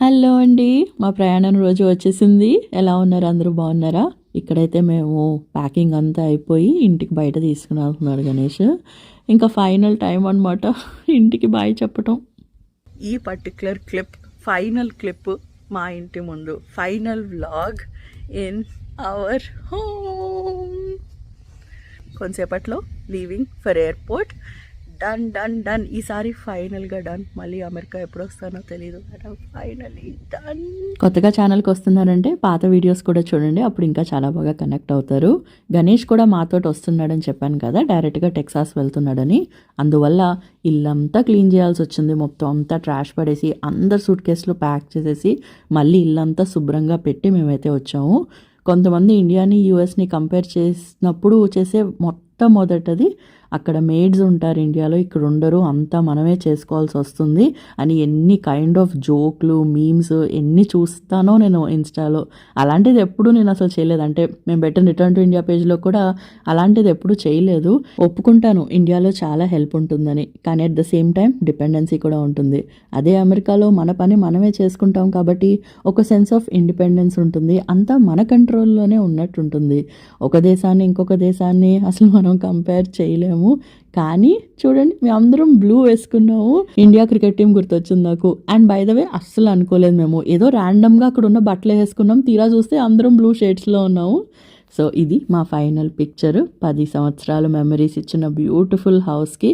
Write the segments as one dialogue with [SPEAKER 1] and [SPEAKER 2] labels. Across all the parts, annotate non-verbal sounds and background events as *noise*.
[SPEAKER 1] Hello అండి. మా ప్రయాణం రోజు వచ్చేసింది. ఎలా ఉన్నారు? అందరూ బాగున్నారా? ఇక్కడైతే మేము ప్యాకింగ్ అంతా అయిపోయి ఇంటికి బయట తీసుకుని వెళ్తున్నాడు గణేష్. ఇంకా ఫైనల్ టైం అనమాట ఇంటికి బాయ్ చెప్పటం. ఈ పర్టిక్యులర్ క్లిప్ ఫైనల్ క్లిప్ మా ఇంటి ముందు. Final vlog in our home కొంతసేపట్లో leaving for airport done done done. ఈసారి ఫైనల్గా డన్. మళ్ళీ అమెరికా ఎప్పుడు వస్తానో తెలియదు ఫైనలీ డన్. కొత్తగా ఛానల్కి వస్తున్నారంటే పాత వీడియోస్ కూడా చూడండి. అప్పుడు ఇంకా చాలా బాగా కనెక్ట్ అవుతారు. గణేష్ కూడా మాతోటి వస్తున్నాడని చెప్పాను కదా. డైరెక్ట్గా టెక్సాస్ వెళ్తున్నాడని. అందువల్ల ఇల్లంతా క్లీన్ చేయాల్సి వచ్చింది. మొత్తం అంతా ట్రాష్ పడేసి అందరు సూట్ కేసులు ప్యాక్ చేసేసి మళ్ళీ ఇల్లంతా శుభ్రంగా పెట్టి మేమైతే వచ్చాము. కొంతమంది ఇండియాని యూఎస్ని కంపేర్ చేసినప్పుడు చేసే మొట్టమొదటిది అక్కడ మేడ్స్ ఉంటారు ఇండియాలో ఇక్కడ ఉండరు అంతా మనమే చేసుకోవాల్సి వస్తుంది అని ఎన్ని కైండ్ ఆఫ్ జోక్లు మీమ్స్ ఎన్ని చూస్తానో నేను ఇన్స్టాలో అలాంటిది ఎప్పుడు నేను అసలు చేయలేదు. అంటే మేము బెటర్ రిటర్న్ టు ఇండియా పేజ్లో కూడా అలాంటిది ఎప్పుడు చేయలేదు. ఒప్పుకుంటాను ఇండియాలో చాలా హెల్ప్ ఉంటుందని. కానీ at the same time dependency కూడా ఉంటుంది. అదే అమెరికాలో మన పని మనమే చేసుకుంటాం కాబట్టి ఒక సెన్స్ ఆఫ్ ఇండిపెండెన్స్ ఉంటుంది. అంతా మన కంట్రోల్లోనే ఉన్నట్టు ఉంటుంది ఒక దేశాన్ని ఇంకొక దేశాన్ని అసలు మనం కంపేర్ చేయలేము. కానీ చూడండి మేము అందరం బ్లూ వేసుకున్నాము. ఇండియా క్రికెట్ టీం గుర్తొచ్చింది నాకు. అండ్ బై ద వే అస్సలు అనుకోలేదు మేము. ఏదో ర్యాండమ్గా అక్కడ ఉన్న బట్టలు వేసుకున్నాం. తీరా చూస్తే అందరం బ్లూ షేడ్స్లో ఉన్నాము. సో ఇది మా ఫైనల్ పిక్చర్ పది సంవత్సరాల మెమరీస్ ఇచ్చిన బ్యూటిఫుల్ హౌస్కి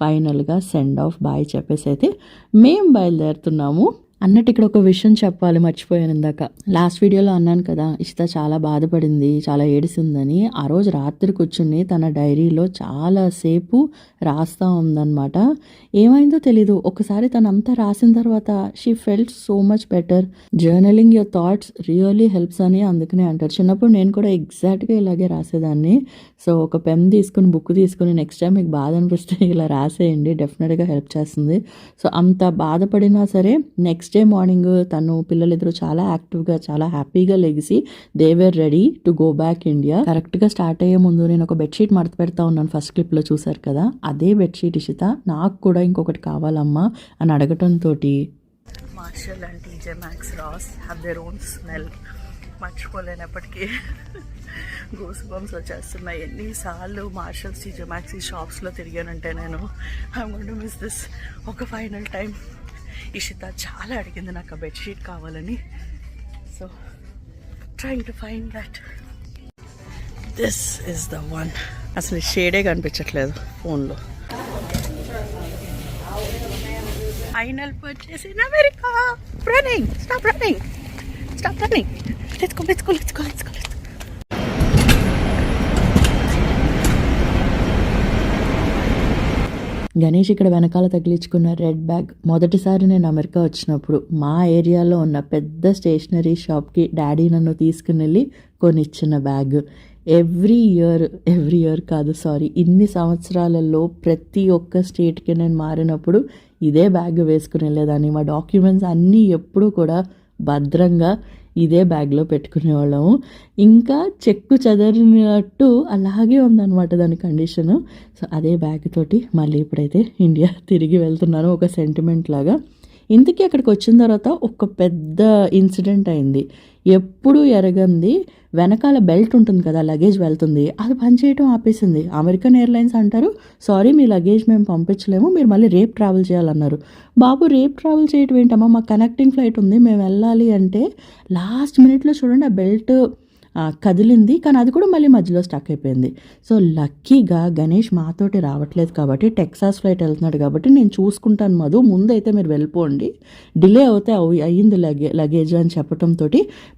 [SPEAKER 1] ఫైనల్గా సెండ్ ఆఫ్ బాయ్ చెప్పేసి అయితే మేము బయలుదేరుతున్నాము. అన్నట్టు ఇక్కడ ఒక విషయం చెప్పాలి మర్చిపోయాను ఇందాక. లాస్ట్ వీడియోలో అన్నాను కదా ఇష్ట చాలా బాధపడింది చాలా ఏడిసిందని ఆ రోజు రాత్రి కూర్చుని తన డైరీలో చాలాసేపు రాస్తూ ఉందన్నమాట. ఏమైందో తెలీదు. ఒకసారి తనంతా రాసిన తర్వాత she felt so much better journaling your thoughts really helps అని అందుకనే అంటారు. చిన్నప్పుడు నేను కూడా ఎగ్జాక్ట్గా ఇలాగే రాసేదాన్ని. సో ఒక పెన్ తీసుకుని బుక్ తీసుకుని నెక్స్ట్ టైం మీకు బాధ అనిపిస్తే ఇలా రాసేయండి. డెఫినెట్గా హెల్ప్ చేస్తుంది. సో అంత బాధపడినా సరే నెక్స్ట్ నెక్స్ట్ డే మార్నింగ్ తను పిల్లలిద్దరూ చాలా యాక్టివ్గా చాలా హ్యాపీగా లెగిసి they're ready to go back India కరెక్ట్గా స్టార్ట్ అయ్యే ముందు నేను ఒక బెడ్షీట్ మడత పెడతా ఉన్నాను ఫస్ట్ క్లిప్లో చూసారు కదా? అదే బెడ్షీట్ ఇషిత నాకు కూడా ఇంకొకటి కావాలమ్మా అని అడగటంతో Marshall and TJ Maxx Ross have their own smell మర్చిపోలేనప్పటికీ goose bumps వచ్చేస్తున్నాయి. ఎన్నిసార్లు మార్షల్స్ టీజే మ్యాక్స్ ఈ షాప్స్లో తిరిగానంటే నేను ఐ వాంట్ మిస్ దిస్ ఒక ఫైనల్ టైం ఇషిత చాలా అడిగింది నాకు ఆ బెడ్షీట్ కావాలని. So trying to find that this is the one అసలు షేడే కనిపించట్లేదు ఫోన్లో final purchase in America running stop running stop running తెచ్చుకో తెచ్చుకో తెచ్చుకో తెచ్చుకో let's go let's go Ganesh ఇక్కడ వెనకాల తగిలించుకున్న రెడ్ బ్యాగ్ మొదటిసారి నేను అమెరికా వచ్చినప్పుడు మా ఏరియాలో ఉన్న పెద్ద స్టేషనరీ షాప్కి డాడీ నన్ను తీసుకుని వెళ్ళి కొనిచ్చిన bag. Every year every year కాదు సారీ ఇన్ని సంవత్సరాలలో ప్రతి ఒక్క స్టేట్కి నేను మారినప్పుడు ఇదే బ్యాగ్ వేసుకుని వెళ్ళేదాన్ని. మా డాక్యుమెంట్స్ అన్నీ ఎప్పుడూ కూడా భద్రంగా ఇదే బ్యాగ్లో పెట్టుకునేవాళ్ళము. ఇంకా చెక్కు చెదరినట్టు అలాగే ఉందన్నమాట దాని కండిషను. సో అదే బ్యాగ్ తోటి మళ్ళీ ఇప్పుడైతే ఇండియా *laughs* తిరిగి వెళ్తున్నాను ఒక సెంటిమెంట్ లాగా. ఇంతకీ అక్కడికి వచ్చిన తర్వాత ఒక పెద్ద ఇన్సిడెంట్ అయింది. ఎప్పుడూ ఎరగంది. వెనకాల బెల్ట్ ఉంటుంది కదా లగేజ్ వెళ్తుంది. అది పనిచేయటం ఆపేసింది. అమెరికన్ ఎయిర్లైన్స్ అంటారు సారీ మీ లగేజ్ మేము పంపించలేము మీరు మళ్ళీ రేపు ట్రావెల్ చేయాలన్నారు. బాబు రేపు ట్రావెల్ చేయటం ఏంటమ్మా? మాకు కనెక్టింగ్ ఫ్లైట్ ఉంది మేము వెళ్ళాలి అంటే లాస్ట్ మినిట్లో చూడండి ఆ బెల్ట్ కదిలింది. కానీ అది కూడా మళ్ళీ మధ్యలో స్టక్ అయిపోయింది. సో లక్కీగా గణేష్ మాతోటి రావట్లేదు కాబట్టి టెక్సాస్ ఫ్లైట్ వెళ్తున్నాడు కాబట్టి నేను చూసుకుంటాను మధు. ముందైతే మీరు వెళ్ళిపోండి. డిలే అవుతే అయ్యింది లగే లగేజ్ అని చెప్పడంతో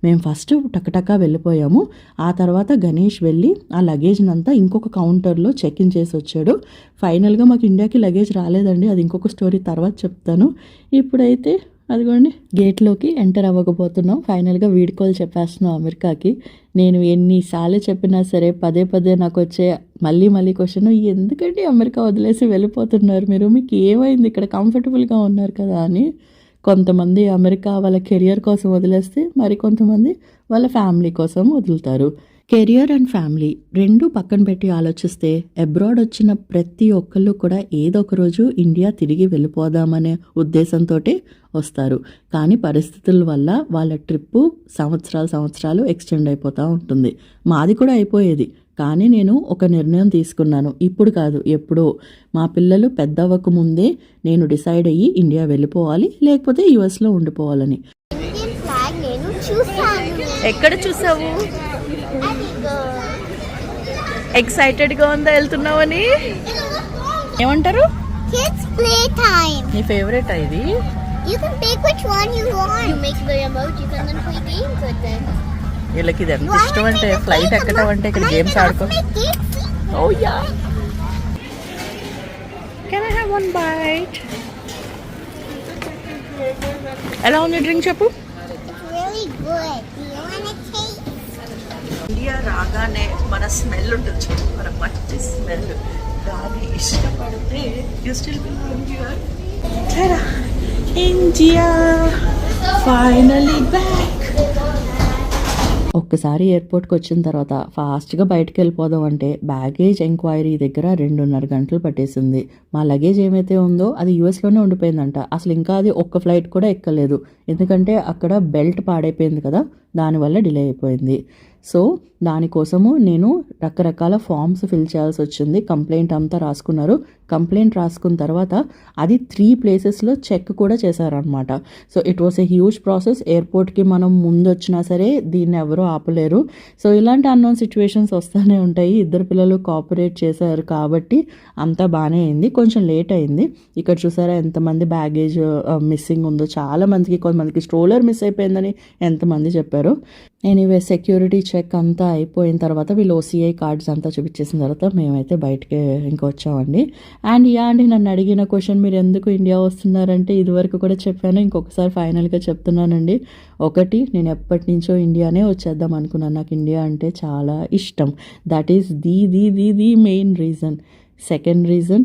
[SPEAKER 1] మేము ఫస్ట్ టకటకా వెళ్ళిపోయాము. ఆ తర్వాత గణేష్ వెళ్ళి ఆ లగేజ్ని అంతా ఇంకొక కౌంటర్లో చెక్ ఇన్ చేసి వచ్చాడు. ఫైనల్గా మాకు ఇండియాకి లగేజ్ రాలేదండి. అది ఇంకొక స్టోరీ తర్వాత చెప్తాను. ఇప్పుడైతే అదిగోండి గేట్లోకి ఎంటర్ అవ్వకపోతున్నాం. ఫైనల్గా వీడ్కోలు చెప్పేస్తున్నాం అమెరికాకి. నేను ఎన్నిసార్లు చెప్పినా సరే పదే పదే నాకు వచ్చే మళ్ళీ మళ్ళీ క్వశ్చన్ ఎందుకంటే అమెరికా వదిలేసి వెళ్ళిపోతున్నారు మీరు? మీకు ఏమైంది? ఇక్కడ కంఫర్టబుల్గా ఉన్నారు కదా అని. కొంతమంది అమెరికా వాళ్ళ కెరియర్ కోసం వదిలేస్తే మరి కొంతమంది వాళ్ళ ఫ్యామిలీ కోసం వదులుతారు. కెరియర్ అండ్ ఫ్యామిలీ రెండు పక్కన పెట్టి ఆలోచిస్తే అబ్రాడ్ వచ్చిన ప్రతి ఒక్కళ్ళు కూడా ఏదో ఒక రోజు ఇండియా తిరిగి వెళ్ళిపోదామనే ఉద్దేశంతో వస్తారు. కానీ పరిస్థితుల వల్ల వాళ్ళ ట్రిప్పు సంవత్సరాలు సంవత్సరాలు ఎక్స్టెండ్ అయిపోతూ ఉంటుంది. మాది కూడా అయిపోయేది. కానీ నేను ఒక నిర్ణయం తీసుకున్నాను. ఇప్పుడు కాదు ఎప్పుడో. మా పిల్లలు పెద్ద అవ్వక ముందే నేను డిసైడ్ అయ్యి ఇండియా వెళ్ళిపోవాలి లేకపోతే యుఎస్లో ఉండిపోవాలని. ఎక్కడ చూసావు? ఎక్సైటెడ్గా ఉందా వెళ్తున్నావని? ఏమంటారు?
[SPEAKER 2] కిడ్స్ ప్లే టైమ్
[SPEAKER 1] నీ ఫేవరెట్ ఇది?
[SPEAKER 2] You can pick which one you want. You make the emojis and then play games with them.
[SPEAKER 1] వీళ్ళకి ఇది ఎంత ఇష్టం అంటే ఫ్లైట్ ఎక్కడం అంటే ఇక్కడ గేమ్స్ ఆడుకో. ఓ yeah can I have one bite ఎలా ఉంది డ్రింక్ చెప్పు
[SPEAKER 2] It's really good. Do you want to taste?
[SPEAKER 1] India రాగానే మన స్మెల్ ఉంటుంది మన మంచి స్మెల్ దాన్ని ఇష్టపడితే you still India finally back ఒక్కసారి ఎయిర్పోర్ట్కి వచ్చిన తర్వాత ఫాస్ట్గా బయటకు వెళ్ళిపోదాం అంటే బ్యాగేజ్ ఎంక్వైరీ దగ్గర రెండున్నర గంటలు పట్టేసింది. మా లగేజ్ ఏమైతే ఉందో అది యూఎస్లోనే ఉండిపోయిందంట. అసలు ఇంకా అది ఒక్క ఫ్లైట్ కూడా ఎక్కలేదు. ఎందుకంటే అక్కడ బెల్ట్ పాడైపోయింది కదా దానివల్ల డిలే అయిపోయింది. సో దానికోసము నేను రకరకాల ఫామ్స్ ఫిల్ చేయాల్సి వచ్చింది. కంప్లైంట్ అంతా రాసుకున్నారు. కంప్లైంట్ రాసుకున్న తర్వాత అది త్రీ ప్లేసెస్లో చెక్ కూడా చేశారనమాట so it was a huge process ఎయిర్పోర్ట్కి మనం ముందు వచ్చినా సరే దీన్ని ఎవరూ ఆపలేరు. సో ఇలాంటి అన్నోన్ సిచ్యువేషన్స్ వస్తూనే ఉంటాయి. ఇద్దరు పిల్లలు కోఆపరేట్ చేశారు కాబట్టి అంతా బాగానే అయింది. కొంచెం లేట్ అయింది. ఇక్కడ చూసారా ఎంతమంది బ్యాగేజ్ మిస్సింగ్ uh, ఉందో. చాలా మందికి కొంతమందికి స్ట్రోలర్ మిస్ అయిపోయిందని ఎంతమంది చెప్పారు. ఎనీవే సెక్యూరిటీ చెక్ అంతా అయిపోయిన తర్వాత వీళ్ళు ఓసీఐ కార్డ్స్ అంతా చూపించేసిన తర్వాత మేమైతే బయటకి ఇంకా వచ్చామండి. అండ్ యా అండి నన్ను అడిగిన క్వశ్చన్ మీరు ఎందుకు ఇండియా వస్తున్నారంటే ఇదివరకు కూడా చెప్పాను ఇంకొకసారి ఫైనల్గా చెప్తున్నానండి. ఒకటి నేను ఎప్పటి నుంచో ఇండియానే వచ్చేద్దాం అనుకున్నాను. నాకు ఇండియా అంటే చాలా ఇష్టం. That is the the the the main reason second reason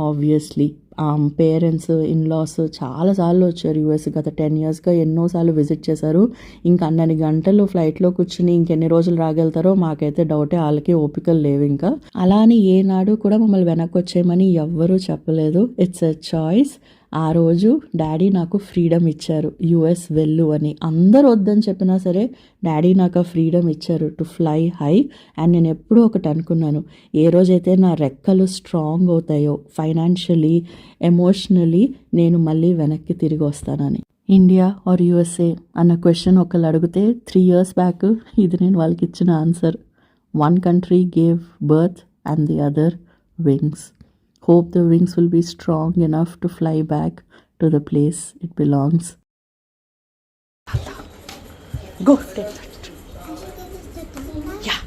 [SPEAKER 1] obviously Um, parents in-laws చాలాసార్లు వచ్చారు యూఎస్ గత టెన్ ఇయర్స్గా ఎన్నోసార్లు విజిట్ చేశారు. ఇంకా అన్నన్ని గంటలు ఫ్లైట్లో కూర్చుని ఇంకెన్ని రోజులు రాగలుగుతారో మాకైతే డౌటే వాళ్ళకి ఓపికలు లేవు ఇంకా. అలా అని ఏనాడు కూడా మమ్మల్ని వెనక్కి వచ్చేయమని ఎవ్వరూ చెప్పలేదు. ఇట్స్ ఎ చాయిస్ ఆ రోజు డాడీ నాకు ఫ్రీడమ్ ఇచ్చారు. యుఎస్ వెళ్ళు అని. అందరు వద్దని చెప్పినా సరే డాడీ నాకు ఆ ఫ్రీడమ్ ఇచ్చారు టు ఫ్లై హై అండ్ నేను ఎప్పుడూ ఒకటి అనుకున్నాను. ఏ రోజైతే నా రెక్కలు స్ట్రాంగ్ అవుతాయో ఫైనాన్షియలీ ఎమోషనలీ నేను మళ్ళీ వెనక్కి తిరిగి వస్తానని. ఇండియా ఆర్ యుఎస్ఏ అన్న క్వశ్చన్ ఒకళ్ళు అడిగితే త్రీ ఇయర్స్ బ్యాక్ ఇది నేను వాళ్ళకి ఇచ్చిన answer. One country gave birth and the other wings. Hope the wings will be strong enough to fly back to the place it belongs. Go take that. Yeah.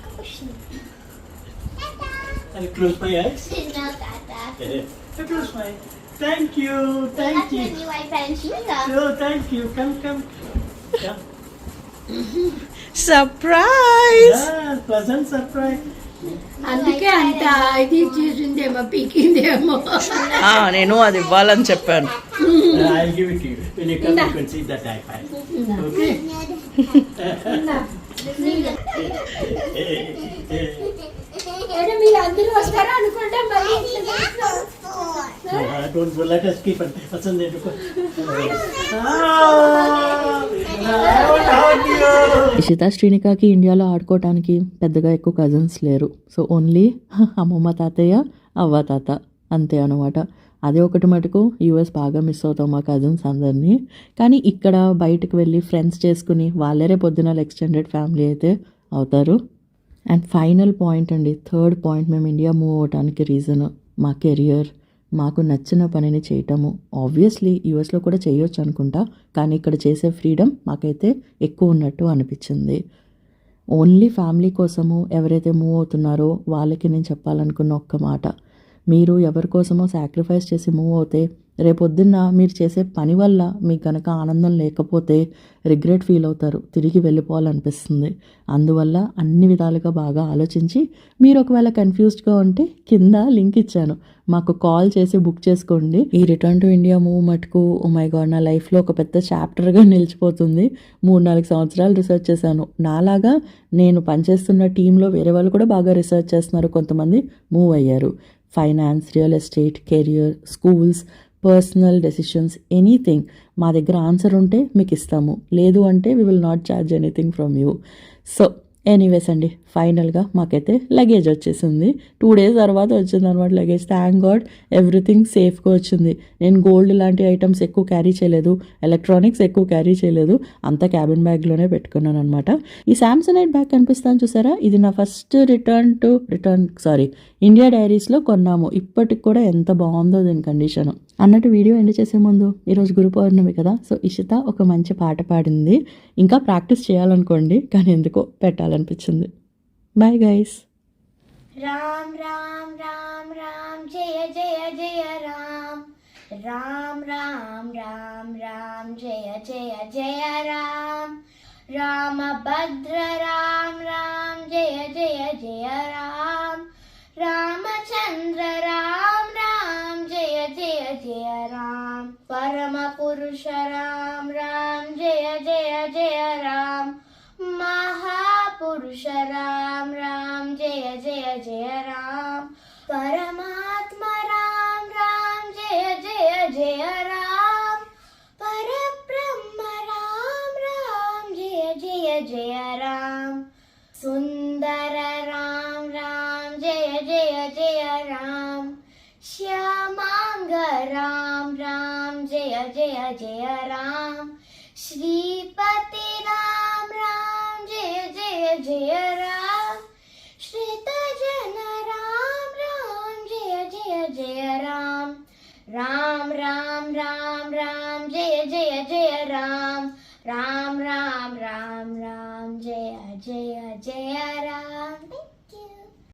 [SPEAKER 3] I close my eyes. *laughs*
[SPEAKER 2] No, Tata.
[SPEAKER 3] I close my eyes. Thank you, thank you.
[SPEAKER 2] when you wipe and shoes.
[SPEAKER 3] Oh, thank you. Come, come. *laughs* Come.
[SPEAKER 1] Surprise!
[SPEAKER 3] Yeah, pleasant surprise.
[SPEAKER 4] అందుకే అంత ఇది చేసిందేమో పీకిందేమో
[SPEAKER 1] నేను అది ఇవ్వాలని చెప్పాను
[SPEAKER 3] Uh,
[SPEAKER 4] మీరు అందరూ వస్తారా అనుకుంటా మరి.
[SPEAKER 3] Uh, us keep it.
[SPEAKER 1] Ishita శ్రీనికాకి ఇండియాలో ఆడుకోవటానికి పెద్దగా ఎక్కువ కజిన్స్ లేరు. సో ఓన్లీ అమ్మమ్మ తాతయ్య అవ్వ తాత అంతే అనమాట అదే ఒకటి మటుకు యూఎస్ బాగా మిస్ అవుతాం మా కజిన్స్ అందరినీ. కానీ ఇక్కడ బయటకు వెళ్ళి ఫ్రెండ్స్ చేసుకుని వాళ్ళే పొద్దున ఎక్స్టెండెడ్ ఫ్యామిలీ అయితే అవుతారు. అండ్ ఫైనల్ పాయింట్ అండి థర్డ్ పాయింట్ మేము ఇండియా మూవ్ అవడానికి రీజన్ మా కెరియర్ మాకు నచ్చిన పనిని చేయటము. ఆబ్వియస్లీ యూఎస్లో కూడా చేయొచ్చు అనుకుంటా కానీ ఇక్కడ చేసే ఫ్రీడమ్ మాకైతే ఎక్కువ ఉన్నట్టు అనిపించింది. ఓన్లీ ఫ్యామిలీ కోసము ఎవరైతే మూవ్ అవుతున్నారో వాళ్ళకి నేను చెప్పాలనుకున్న ఒక్క మాట. మీరు ఎవరి కోసమో సాక్రిఫైస్ చేసి మూవ్ అవుతే రేపొద్దున్న మీరు చేసే పని వల్ల మీకు కనుక ఆనందం లేకపోతే రిగ్రెట్ ఫీల్ అవుతారు. తిరిగి వెళ్ళిపోవాలనిపిస్తుంది. అందువల్ల అన్ని విధాలుగా బాగా ఆలోచించి మీరు ఒకవేళ కన్ఫ్యూజ్డ్గా ఉంటే కింద లింక్ ఇచ్చాను. మాకు కాల్ చేసి బుక్ చేసుకోండి. ఈ రిటర్న్ టు ఇండియా మూవ్ మటుకు మై గాడ్ నా లైఫ్లో ఒక పెద్ద చాప్టర్గా నిలిచిపోతుంది. మూడు నాలుగు సంవత్సరాలు రీసెర్చ్ చేశాను. నాలాగా నేను పనిచేస్తున్న టీంలో వేరే వాళ్ళు కూడా బాగా రీసెర్చ్ చేస్తున్నారు. కొంతమంది మూవ్ అయ్యారు. Finance real estate career schools personal decisions anything మా దగ్గర ఆన్సర్ ఉంటే మీకు ఇస్తాము లేదు అంటే we will not charge anything from you so anyways అండి ఫైనల్గా మాకైతే లగేజ్ వచ్చేసింది. టూ డేస్ తర్వాత వచ్చింది అనమాట లగేజ్ థ్యాంక్ గాడ్ ఎవ్రీథింగ్ సేఫ్గా వచ్చింది. నేను గోల్డ్ లాంటి ఐటమ్స్ ఎక్కువ క్యారీ చేయలేదు ఎలక్ట్రానిక్స్ ఎక్కువ క్యారీ చేయలేదు అంతా క్యాబిన్ బ్యాగ్లోనే పెట్టుకున్నాను అనమాట ఈ శాంసంగ్ బ్యాగ్ కనిపిస్తాను చూసారా? ఇది నా first return to return sorry India డైరీస్లో కొన్నాము. ఇప్పటికి కూడా ఎంత బాగుందో దీని కండిషన్ అన్నట్టు వీడియో ఎండ్ చేసే ముందు ఈరోజు గురు పౌర్ణమి కదా సో ఇషిత ఒక మంచి పాట పాడింది. ఇంకా ప్రాక్టీస్ చేయాలనుకోండి కానీ ఎందుకో పెట్టాలి. పెట్టాలనిపించింది బాయ్ గైస్
[SPEAKER 4] రామ్ రామ్ రామ్ రామ్ జయ జయ జయ రామ్ రామ్ రామ్ రామ్ రామ్ జయ జయ జయ రామ్ రామభద్ర రామ్ రామ్ జయ జయ జయ రామ్ రామచంద్ర రామ్ రామ్ జయ జయ జయ రామ్ పరమ పురుష రామ్ రామ్ జయ జయ జయ రామ్ महापुरुष राम राम जय जय जय राम परमात्मा राम राम जय जय जय राम परब्रह्म राम राम जय जय जय राम सुन्दर राम राम जय जय जय राम श्यामाङ्ग राम राम जय जय जय राम श्रीपति